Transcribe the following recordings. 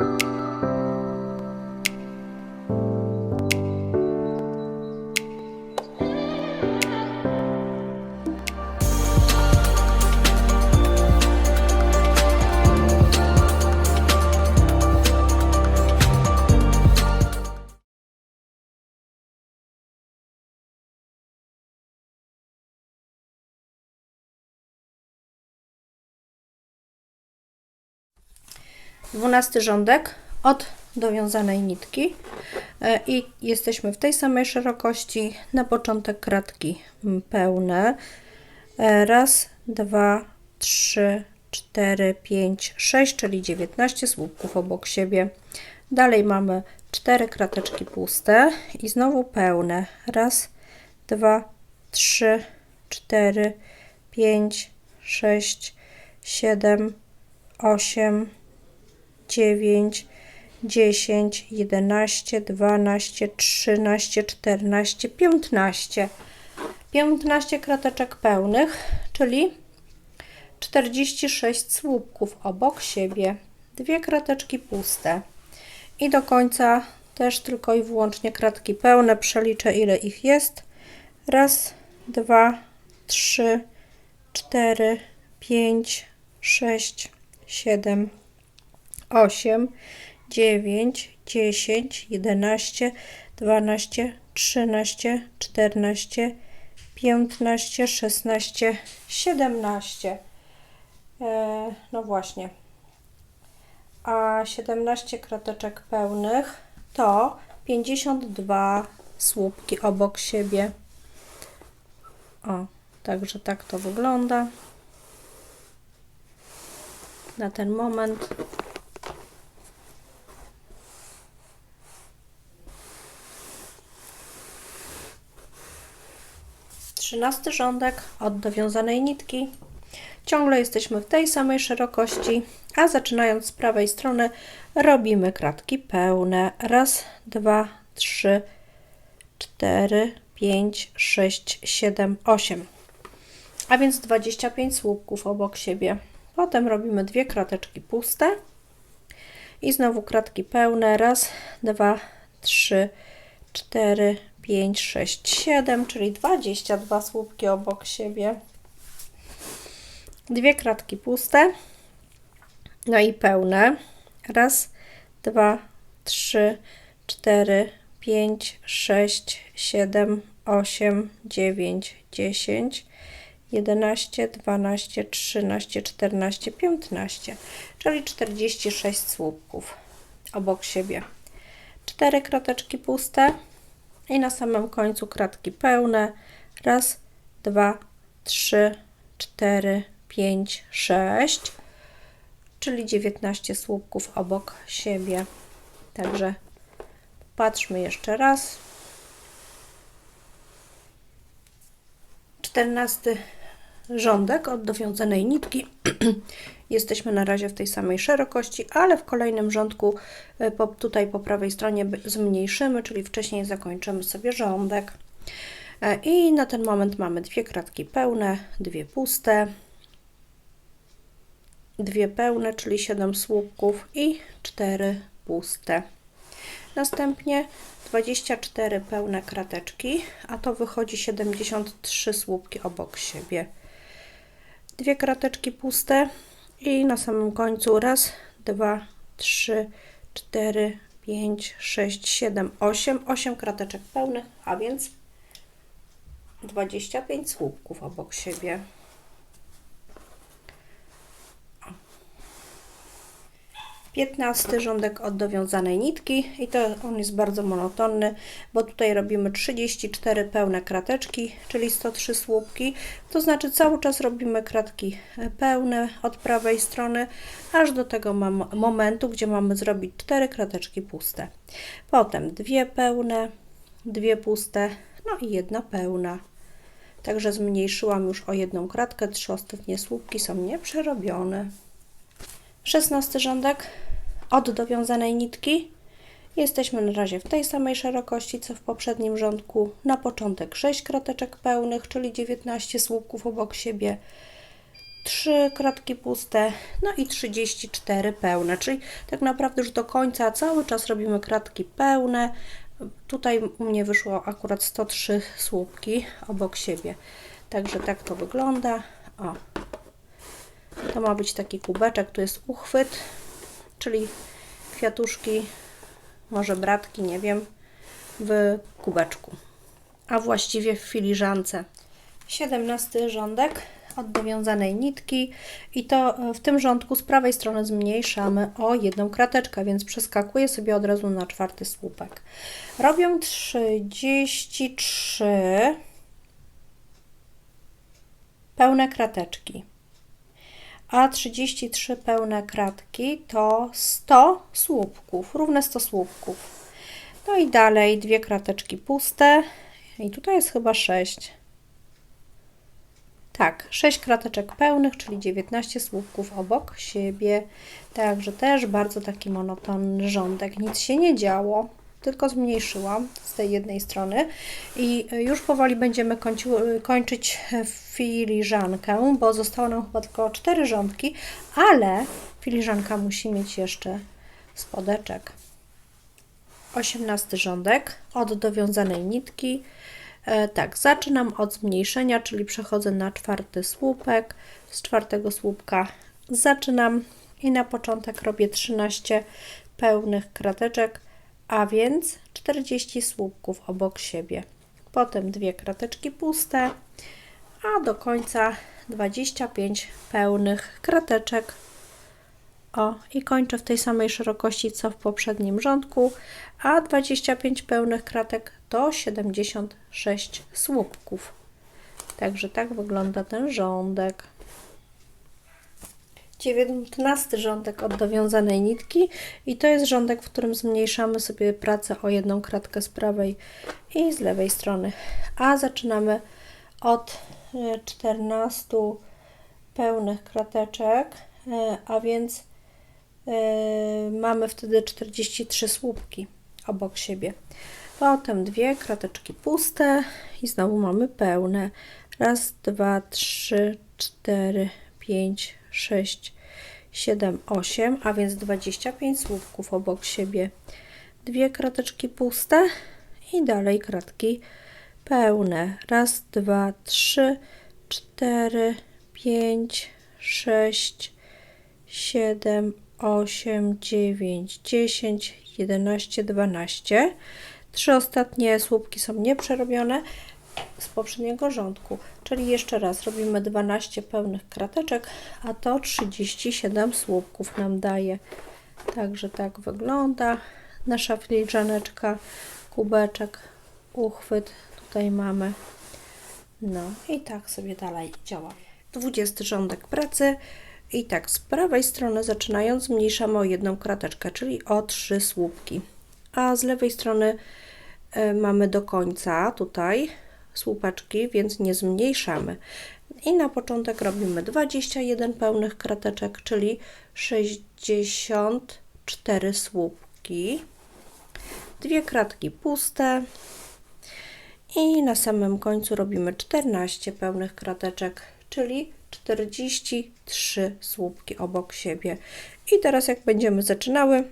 Bye. Dwunasty rządek od dowiązanej nitki E, i jesteśmy w tej samej szerokości. Na początek kratki pełne. E, Raz, dwa, trzy, cztery, pięć, sześć, czyli 19 słupków obok siebie. Dalej mamy cztery krateczki puste i znowu pełne. Raz, dwa, trzy, cztery, pięć, sześć, siedem, osiem, 9, 10, 11, 12, 13, 14, 15. 15 krateczek pełnych, czyli 46 słupków obok siebie. Dwie krateczki puste. I do końca też tylko i wyłącznie kratki pełne. Przeliczę ile ich jest. Raz, dwa, trzy, cztery, pięć, sześć, siedem, 8, 9, 10, 11, 12, 13, 14, 15, 16, 17. E, no właśnie. A 17 krateczek pełnych to 52 słupki obok siebie. O, także tak to wygląda na ten moment. Trzynasty rządek od dowiązanej nitki. Ciągle jesteśmy w tej samej szerokości, a zaczynając z prawej strony robimy kratki pełne. Raz, dwa, trzy, cztery, pięć, sześć, siedem, osiem. A więc 25 słupków obok siebie. Potem robimy dwie krateczki puste i znowu kratki pełne. Raz, dwa, trzy, cztery, 5, 6, 7, czyli 22 słupki obok siebie. Dwie kratki puste. No i pełne. Raz, dwa, trzy, cztery, pięć, sześć, siedem, osiem, dziewięć, dziesięć, jedenaście, dwanaście, trzynaście, czternaście, piętnaście, czyli 46 słupków obok siebie. Cztery krateczki puste i na samym końcu kratki pełne. Raz, dwa, trzy, cztery, pięć, sześć, czyli 19 słupków obok siebie. Także patrzmy jeszcze raz. 14 rządek od dowiązanej nitki. Jesteśmy na razie w tej samej szerokości, ale w kolejnym rządku e, po, tutaj po prawej stronie zmniejszymy, czyli wcześniej zakończymy sobie rządek. E, I na ten moment mamy dwie kratki pełne, dwie puste, dwie pełne, czyli 7 słupków i 4 puste. Następnie 24 pełne krateczki, a to wychodzi 73 słupki obok siebie. Dwie krateczki puste, i na samym końcu raz, dwa, trzy, cztery, pięć, sześć, siedem, osiem, osiem krateczek pełnych, a więc 25 słupków obok siebie. 15 rządek od dowiązanej nitki i to on jest bardzo monotonny, bo tutaj robimy 34 pełne krateczki, czyli 103 słupki, to znaczy cały czas robimy kratki pełne od prawej strony, aż do tego momentu, gdzie mamy zrobić 4 krateczki puste. Potem dwie pełne, dwie puste, no i jedna pełna. Także zmniejszyłam już o jedną kratkę, trzy ostatnie słupki są nieprzerobione. 16 rządek od dowiązanej nitki. Jesteśmy na razie w tej samej szerokości co w poprzednim rządku. Na początek 6 krateczek pełnych, czyli 19 słupków obok siebie. 3 kratki puste, no i 34 pełne, czyli tak naprawdę już do końca cały czas robimy kratki pełne. Tutaj u mnie wyszło akurat 103 słupki obok siebie. Także tak to wygląda. O. To ma być taki kubeczek, tu jest uchwyt, czyli kwiatuszki, może bratki, nie wiem, w kubeczku, a właściwie w filiżance. 17 rządek od dowiązanej nitki i to e, w tym rządku z prawej strony zmniejszamy o jedną krateczkę, więc przeskakuję sobie od razu na czwarty słupek. Robię 33 pełne krateczki. A 33 pełne kratki to 100 słupków, równe 100 słupków. No i dalej dwie krateczki puste. I tutaj jest chyba 6. Tak, 6 krateczek pełnych, czyli 19 słupków obok siebie. Także też bardzo taki monotonny rządek. Nic się nie działo, tylko zmniejszyłam z tej jednej strony. I już powoli będziemy kończy, kończyć filiżankę, bo zostało nam chyba tylko 4 rządki, ale filiżanka musi mieć jeszcze spodeczek. 18 rządek od dowiązanej nitki. E, tak, zaczynam od zmniejszenia, czyli przechodzę na czwarty słupek. Z czwartego słupka zaczynam i na początek robię 13 pełnych krateczek, a więc 40 słupków obok siebie. Potem dwie krateczki puste, a do końca 25 pełnych krateczek o, i kończę w tej samej szerokości co w poprzednim rządku, a 25 pełnych kratek to 76 słupków. Także tak wygląda ten rządek. 19 rządek od dowiązanej nitki i to jest rządek, w którym zmniejszamy sobie pracę o jedną kratkę z prawej i z lewej strony. A zaczynamy od 14 e, pełnych krateczek, e, a więc Yy, mamy wtedy 43 słupki obok siebie. Potem dwie krateczki puste i znowu mamy pełne. Raz, dwa, trzy, cztery, pięć, sześć, siedem, osiem, a więc 25 słupków obok siebie. Dwie krateczki puste i dalej kratki pełne. Raz, dwa, trzy, cztery, pięć, sześć, siedem, 8, 9, 10, 11, 12. Trzy ostatnie słupki są nieprzerobione z poprzedniego rządku, czyli jeszcze raz robimy 12 pełnych krateczek, a to 37 słupków nam daje. Także tak wygląda nasza filiżaneczka, kubeczek, uchwyt. Tutaj mamy. No i tak sobie dalej działa. 20 rządek pracy. I tak, z prawej strony zaczynając zmniejszamy o jedną krateczkę, czyli o trzy słupki. A z lewej strony y, mamy do końca tutaj słupeczki, więc nie zmniejszamy. I na początek robimy 21 pełnych krateczek, czyli 64 słupki. Dwie kratki puste. I na samym końcu robimy 14 pełnych krateczek, czyli 43 słupki obok siebie. I teraz jak będziemy zaczynały,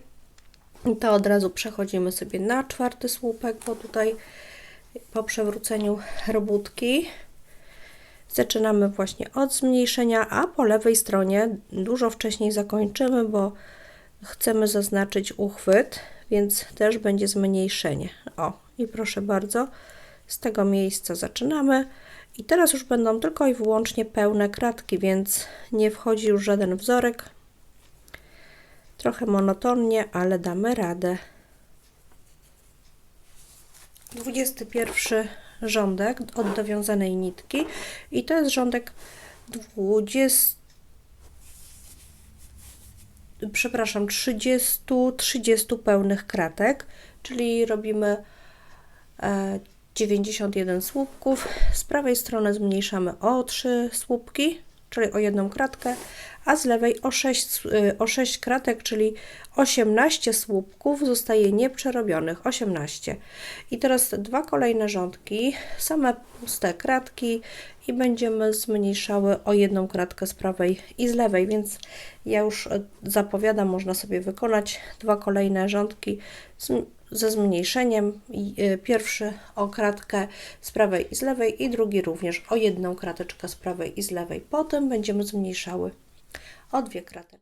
to od razu przechodzimy sobie na czwarty słupek, bo tutaj po przewróceniu robótki zaczynamy właśnie od zmniejszenia, a po lewej stronie dużo wcześniej zakończymy, bo chcemy zaznaczyć uchwyt, więc też będzie zmniejszenie. O, i proszę bardzo, z tego miejsca zaczynamy. I teraz już będą tylko i wyłącznie pełne kratki, więc nie wchodzi już żaden wzorek. Trochę monotonnie, ale damy radę. 21 rządek od dowiązanej nitki i to jest rządek 20 przepraszam 30 30 pełnych kratek, czyli robimy e, 91 słupków. Z prawej strony zmniejszamy o 3 słupki czyli o jedną kratkę, a z lewej o 6, y, o 6 kratek, czyli 18 słupków zostaje nieprzerobionych, 18. I teraz dwa kolejne rządki, same puste kratki i będziemy zmniejszały o jedną kratkę z prawej i z lewej, więc ja już zapowiadam, można sobie wykonać dwa kolejne rządki ze zmniejszeniem. Y, Pierwszy o kratkę z prawej i z lewej i drugi również o jedną krateczkę z prawej i z lewej. Potem będziemy zmniejszały o dwie krateczki.